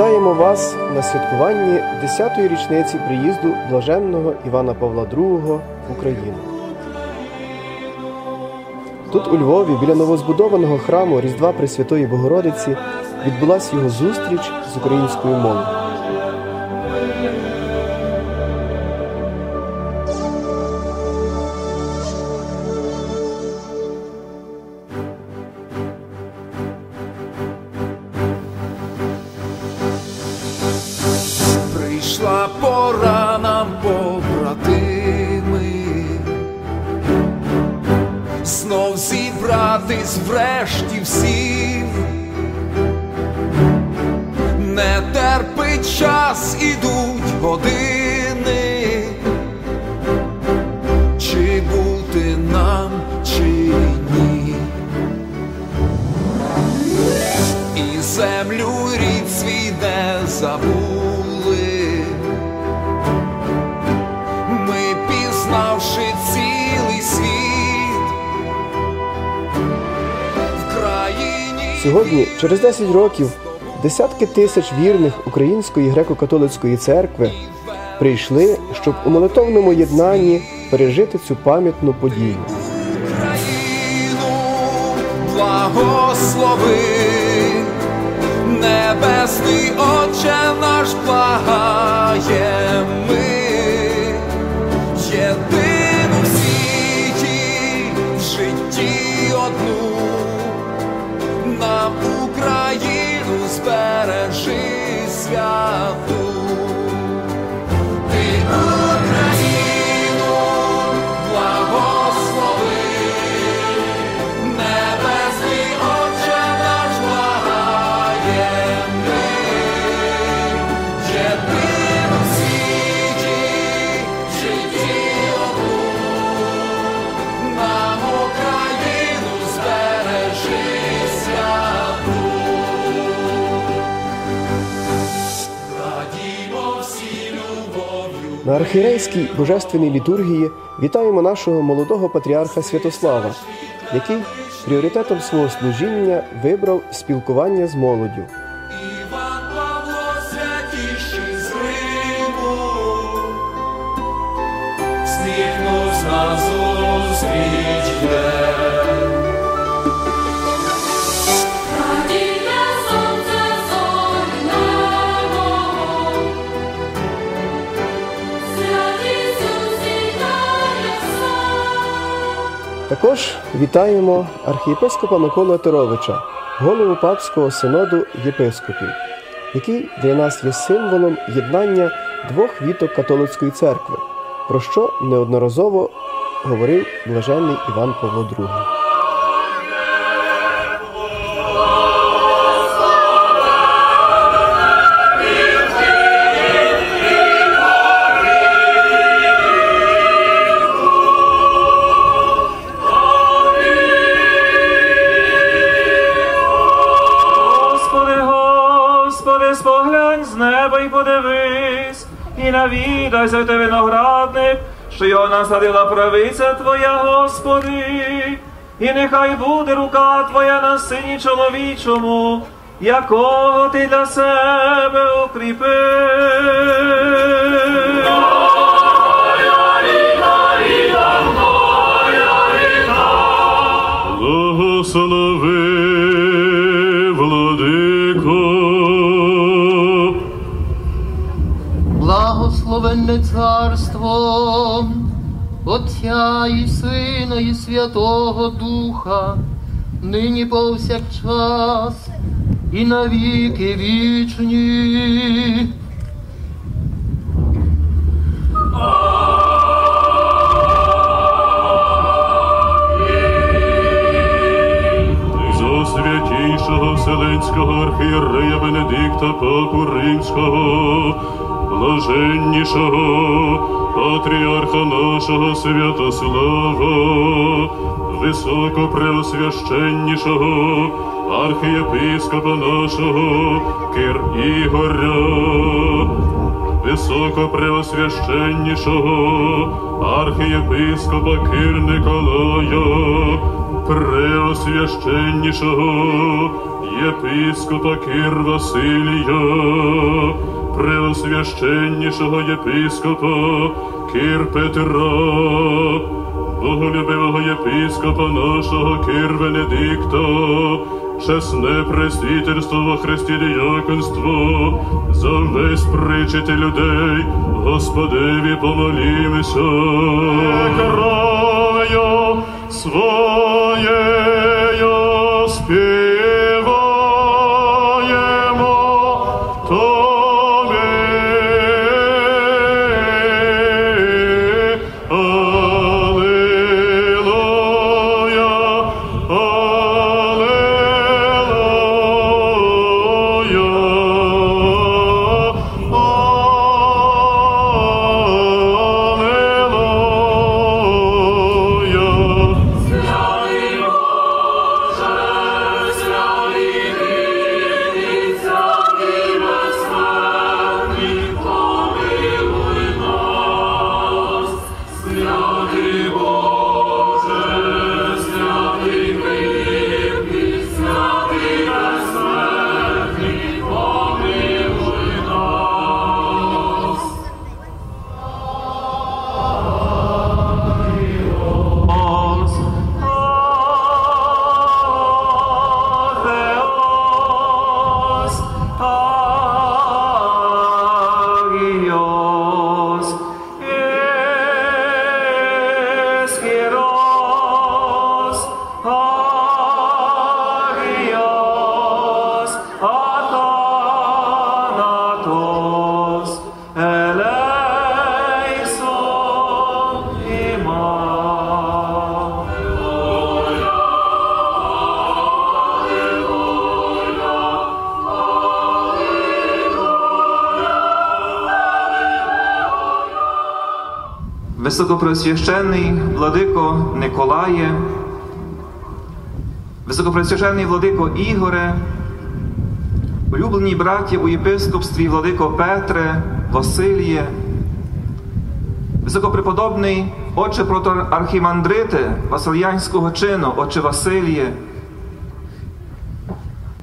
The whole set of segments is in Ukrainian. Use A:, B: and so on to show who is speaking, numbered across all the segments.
A: Вітаємо вас на святкуванні 10-ї річниці приїзду блаженного Івана Павла II в Україну. Тут у Львові, біля новозбудованого храму Різдва Пресвятої Богородиці, відбулася його зустріч з українською молоддю.
B: Прийшла пора нам, побратими, знов зібратись врешті всім, не терпить час, ідуть години, чи бути нам, чи ні. І землю рід свій не забули.
A: Сьогодні, через 10 років, десятки тисяч вірних Української греко-католицької церкви прийшли, щоб у молитовному єднанні пережити цю пам'ятну подію.
B: Благослови, небесний Отче наш благає
A: На архірейській божественній літургії вітаємо нашого молодого патріарха Святослава, який пріоритетом свого служіння вибрав спілкування з молоддю.
B: Святіший з Риму, сміхнув на зустріч йде.
A: Також вітаємо архієпископа Миколу Торовича, голову папського синоду єпископів, який для нас є символом єднання двох віток католицької церкви, про що неодноразово говорив блаженний Іван Павло II.
C: Навідайся те виноградник, що його насадила правиця Твоя, Господи, і нехай буде рука Твоя на сині чоловічому, якого ти для себе укріпив.
D: Благословенне царство Отця і Сина, і Святого Духа, нині повсякчас і навіки вічні.
E: Вселенського архієрея Бенедикта Папу Римського, блаженнішого патріарха нашого Святослава, високопреосвященнішого архієпископа нашого Кир Ігоря, високопреосвященнішого архієпископа Кир Николая,
F: Преосвященнішого єпископа Кир Василія, Преосвященнішого єпископа Кир Петра, Боголюбивого єпископа нашого Кир Венедикта, чесне пресвітерство во Христі діяконство, за весь причити людей, Господеві помолімося. Кров'ю своєю співаємо
C: Високопреосвященний владико Николає, Високопреосвященний владико Ігоре, улюблені браті у єпископстві владико Петре, Василіє, Високопреподобний отче протоархімандрите Васильянського чину, отче Василіє,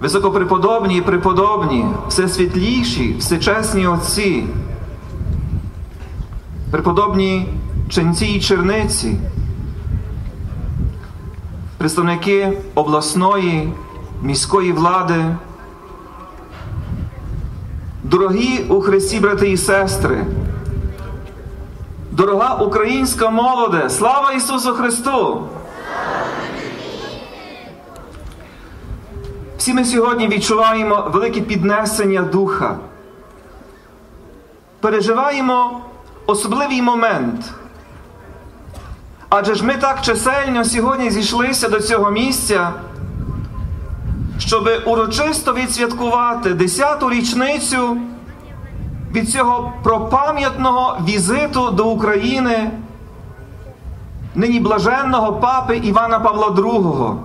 C: Високопреподобні і преподобні, всесвітліші, всечесні отці, преподобні ченці і черниці, представники обласної міської влади, дорогі у Христі брати і сестри, дорога українська молоде, слава Ісусу Христу! Всі ми сьогодні відчуваємо велике піднесення духа. Переживаємо особливий момент. Адже ж ми так чисельно сьогодні зійшлися до цього місця, щоб урочисто відсвяткувати 10-ту річницю від цього пропам'ятного візиту до України нині блаженного папи Івана Павла II.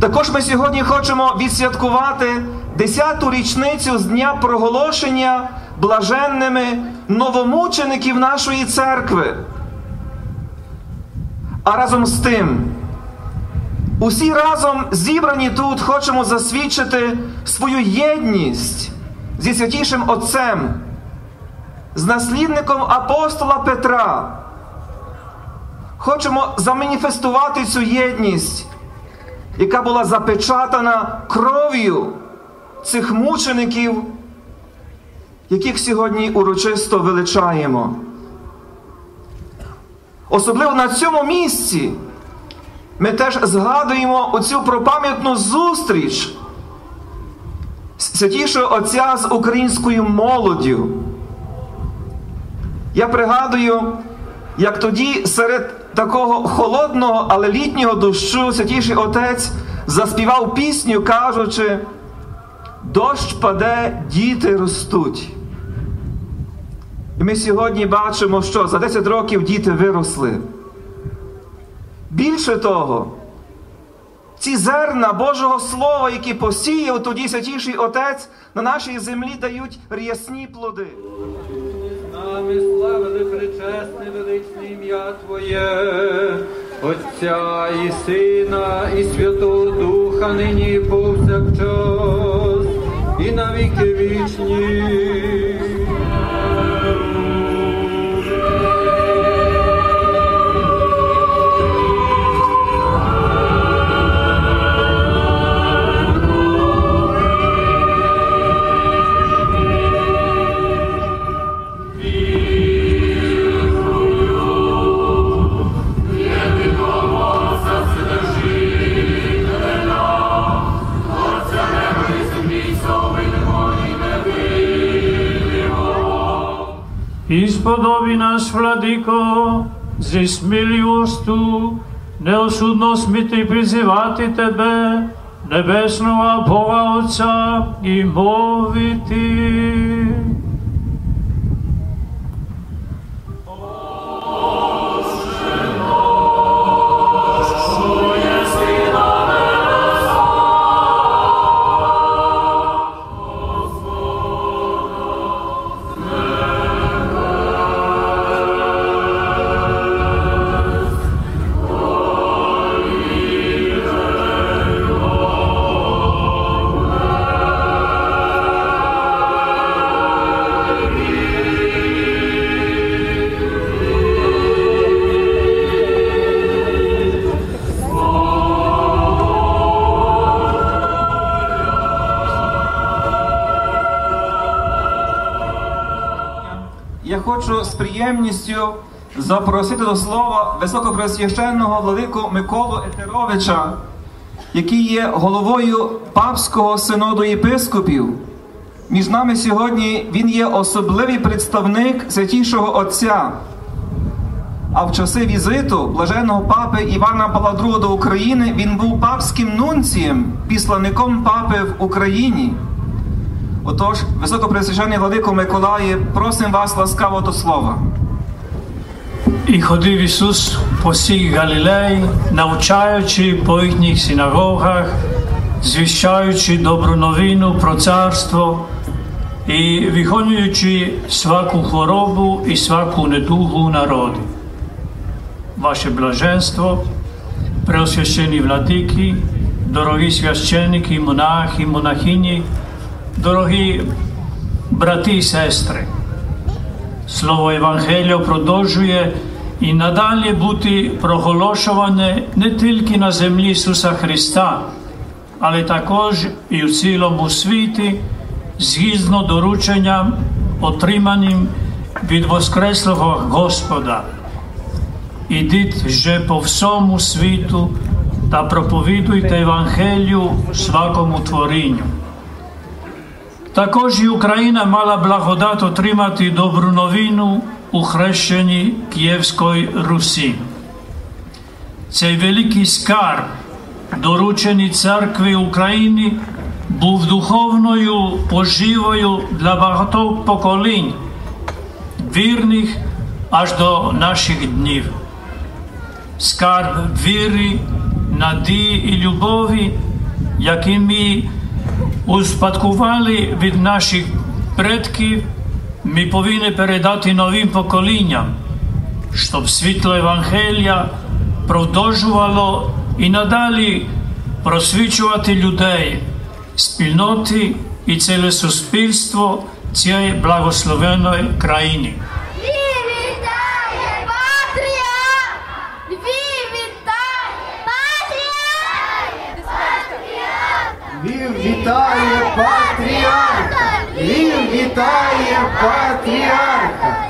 C: Також ми сьогодні хочемо відсвяткувати 10-ту річницю з дня проголошення блаженними новомучеників нашої церкви. А разом з тим, усі разом зібрані тут хочемо засвідчити свою єдність зі святішим Отцем, з наслідником апостола Петра. Хочемо заманіфестувати цю єдність яка була запечатана кров'ю цих мучеників, яких сьогодні урочисто величаємо. Особливо на цьому місці ми теж згадуємо оцю пропам'ятну зустріч святішого Отця з українською молоддю. Я пригадую, як тоді серед такого холодного, але літнього дощу святіший отець заспівав пісню, кажучи, дощ паде, діти ростуть. І ми сьогодні бачимо, що за 10 років діти виросли. Більше того, ці зерна Божого Слова, які посіяв тоді святіший Отець, на нашій землі дають рясні плоди.
G: нами славили причесне величне ім'я Твоє, Отця і Сина, і Святого Духа, нині повсякчас, і на віки вічні.
E: Сподоби нас, владико, зі смілістю, неосудно сміти призивати тебе, небесного Бога Отця, і мовити.
C: Хочу з приємністю запросити до слова високопресвященного владику Миколу Етеровича, який є головою Папського синоду єпископів. Між нами сьогодні він є особливий представник Святішого Отця. А в часи візиту блаженного папи Івана Павла II до України він був папським нунцієм, післанником папи в Україні. Отож, високопресвящений владико Миколаї, просимо вас ласкаво до слова.
E: І ходив Ісус по всій Галілеї, навчаючи по їхніх синагогах, звіщаючи добру новину про царство і виконуючи всяку хворобу і всяку недугу народу. Ваше блаженство, преосвящені владики, дорогі священники, монахи, монахині, дорогі брати і сестри. Слово Євангелія продовжує і надалі бути проголошуване не тільки на землі Ісуса Христа, але також і в цілому світі, згідно дорученням, отриманим від Воскреслого Господа. Ідіть же по всьому світу та проповідуйте Євангелію всякому творінню. Також і Україна мала благодать отримати добру новину у хрещенні Київської Русі. Цей великий скарб, доручений церкві України, був духовною поживою для багатьох поколінь, вірних аж до наших днів. Скарб віри, надії і любові, якими успадкували від наших предків, ми повинні передати новим поколінням, щоб світло Євангелія продовжувало і надалі просвічувати людей, спільноти і ціле суспільство цієї благословеної країни.
H: Вітає
A: патріарха! Він вітає патріарха!